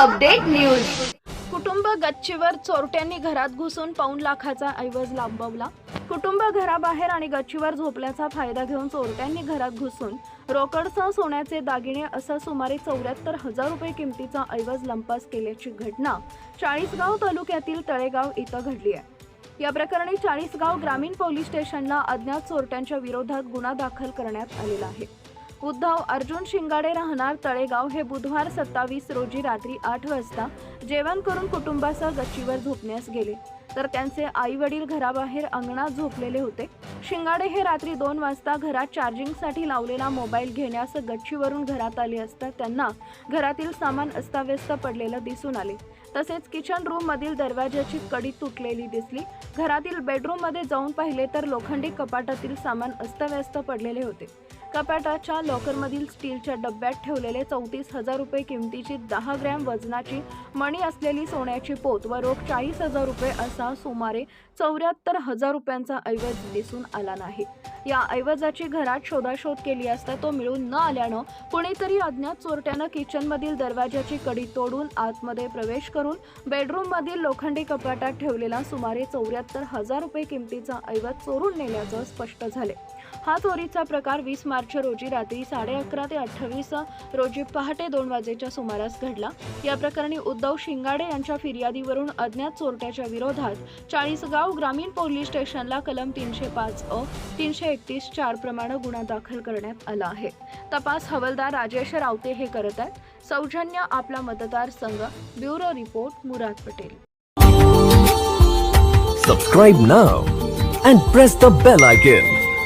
Update news. कुटुंब गच्चीवर चोरट्यांनी घरात घुसून पाऊण लाखाचा ऐवज लांबवला. कुटुंब घराबाहेर आणि गच्चीवर झोपल्याचा फायदा घेऊन चोरट्यांनी घरात घुसून रोकडसह सोन्याचे दागिने असा सुमारे चौऱ्याहत्तर हजार रुपये किमतीचा ऐवज लंपास केल्याची घटना चाळीसगाव तालुक्यातील तळेगाव इथं घडली आहे. या प्रकरणी चाळीसगाव ग्रामीण पोलीस स्टेशनला अज्ञात चोरट्यांच्या विरोधात गुन्हा दाखल करण्यात आलेला आहे. उद्धव अर्जुन शिंगाडे राहणार तळेगाव हे बुधवार सत्तावीस रोजी रात्री आठ वाजता जेवण करून कुटुंबासह गच्चीवर झोपण्यास गेले. तर त्यांचे आई वडील घराबाहेर अंगणात झोपलेले होते. शिंगाडे हे रात्री दोन वाजता घरात चार्जिंगसाठी लावलेला मोबाईल घेण्यास गच्चीवरून घरात आले असता त्यांना घरातील सामान अस्ताव्यस्त पडलेलं दिसून आले. तसेच किचन रूम मधील दरवाजाची कडी तुटलेली दिसली. घरातील बेडरूममध्ये जाऊन पाहिले तर लोखंडी कपाटातील सामान अस्ताव्यस्त पडलेले होते. कपाटाच्या लॉकरमधील स्टीलच्या डब्यात ठेवलेले चौतीस हजार रुपये किमतीची दहा ग्रॅम वजनाची मणी असलेली सोन्याची पोत व रोख चाळीस हजार रुपये असा सुमारे चौऱ्याहत्तर हजार रुपयांचा ऐवज दिसून आला नाही. या ऐवजाची घरात शोधाशोध केली असता तो मिळून न आल्यानं कुणीतरी अज्ञात चोरट्यानं किचनमधील दरवाजाची कडी तोडून आतमध्ये प्रवेश करून बेडरूममधील लोखंडी कपाटात ठेवलेला सुमारे चौऱ्याहत्तर हजार रुपये किमतीचा ऐवज चोरून नेल्याचं स्पष्ट झाले. हा चोरीचा प्रकार वीस मार्च रोजी रात्री साडे अकरा ते अठ्ठावीस रोजी पहाटे दोन वाजेच्या सुमारास घडला. या प्रकरणी उद्धव शिंगाडे यांच्या फिर्यादीवरून अज्ञात चोरट्याच्या विरोधात चाळीसगाव ग्रामीण पोलीस स्टेशनला कलम तीनशे पाच अ तीनशे एकतीस चार प्रमाणे गुन्हा दाखल करण्यात आला आहे. तपास हवालदार राजेश रावते हे करत आहेत. सौजन्य आपला मतदारसंघ bureau report Murad Patel. Subscribe now and press the bell icon